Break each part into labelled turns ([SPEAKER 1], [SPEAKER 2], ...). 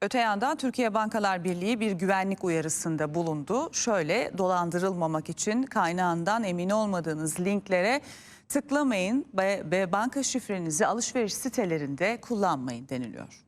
[SPEAKER 1] Öte yandan Türkiye Bankalar Birliği bir güvenlik uyarısında bulundu. Şöyle dolandırılmamak için kaynağından emin olmadığınız linklere tıklamayın ve, banka şifrenizi alışveriş sitelerinde kullanmayın deniliyor.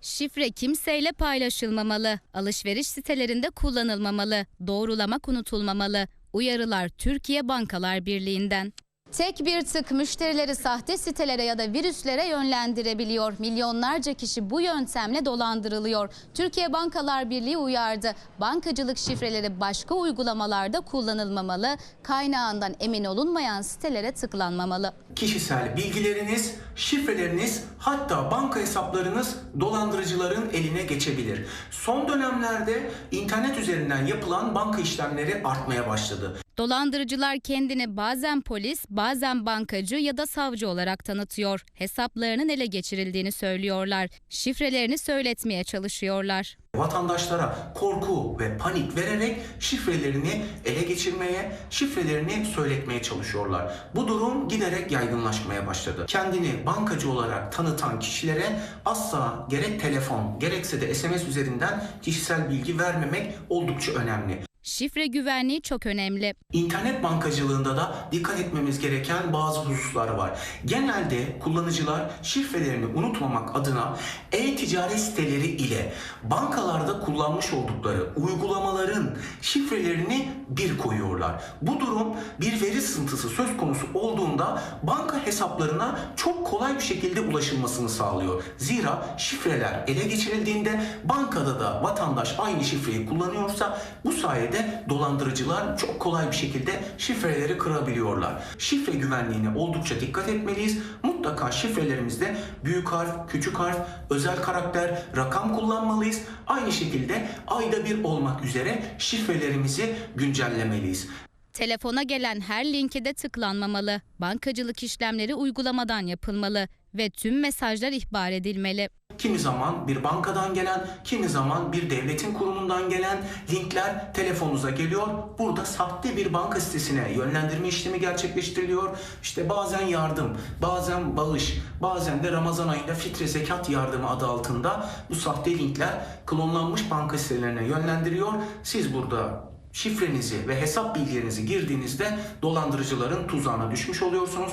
[SPEAKER 2] Şifre kimseyle paylaşılmamalı, alışveriş sitelerinde kullanılmamalı, doğrulamak unutulmamalı. Uyarılar Türkiye Bankalar Birliği'nden. Tek bir tık müşterileri sahte sitelere ya da virüslere yönlendirebiliyor. Milyonlarca kişi bu yöntemle dolandırılıyor. Türkiye Bankalar Birliği uyardı. Bankacılık şifreleri başka uygulamalarda kullanılmamalı, kaynağından emin olunmayan sitelere tıklanmamalı.
[SPEAKER 3] Kişisel bilgileriniz, şifreleriniz hatta banka hesaplarınız dolandırıcıların eline geçebilir. Son dönemlerde internet üzerinden yapılan banka işlemleri artmaya başladı.
[SPEAKER 2] Dolandırıcılar kendini bazen polis, bazen bankacı ya da savcı olarak tanıtıyor. Hesaplarının ele geçirildiğini söylüyorlar. Şifrelerini söyletmeye çalışıyorlar.
[SPEAKER 3] Vatandaşlara korku ve panik vererek şifrelerini ele geçirmeye, şifrelerini söyletmeye çalışıyorlar. Bu durum giderek yaygınlaşmaya başladı. Kendini bankacı olarak tanıtan kişilere asla gerek telefon gerekse de SMS üzerinden kişisel bilgi vermemek oldukça önemli.
[SPEAKER 2] Şifre güvenliği çok önemli.
[SPEAKER 3] İnternet bankacılığında da dikkat etmemiz gereken bazı hususlar var. Genelde kullanıcılar şifrelerini unutmamak adına e-ticaret siteleri ile bankalarda kullanmış oldukları uygulamaların şifrelerini bir koyuyorlar. Bu durum bir veri sızıntısı söz konusu olduğunda banka hesaplarına çok kolay bir şekilde ulaşılmasını sağlıyor. Zira şifreler ele geçirildiğinde bankada da vatandaş aynı şifreyi kullanıyorsa bu sayede dolandırıcılar çok kolay bir şekilde şifreleri kırabiliyorlar. Şifre güvenliğine oldukça dikkat etmeliyiz. Mutlaka şifrelerimizde büyük harf, küçük harf, özel karakter, rakam kullanmalıyız. Aynı şekilde ayda bir olmak üzere şifrelerimizi güncellemeliyiz.
[SPEAKER 2] Telefona gelen her linke de tıklanmamalı. Bankacılık işlemleri uygulamadan yapılmalı ve tüm mesajlar ihbar edilmeli.
[SPEAKER 3] Kimi zaman bir bankadan gelen, kimi zaman bir devletin kurumundan gelen linkler telefonunuza geliyor. Burada sahte bir banka sitesine yönlendirme işlemi gerçekleştiriliyor. İşte bazen yardım, bazen bağış, bazen de Ramazan ayında fitre zekat yardımı adı altında bu sahte linkler klonlanmış banka sitelerine yönlendiriyor. Siz burada şifrenizi ve hesap bilgilerinizi girdiğinizde dolandırıcıların tuzağına düşmüş oluyorsunuz.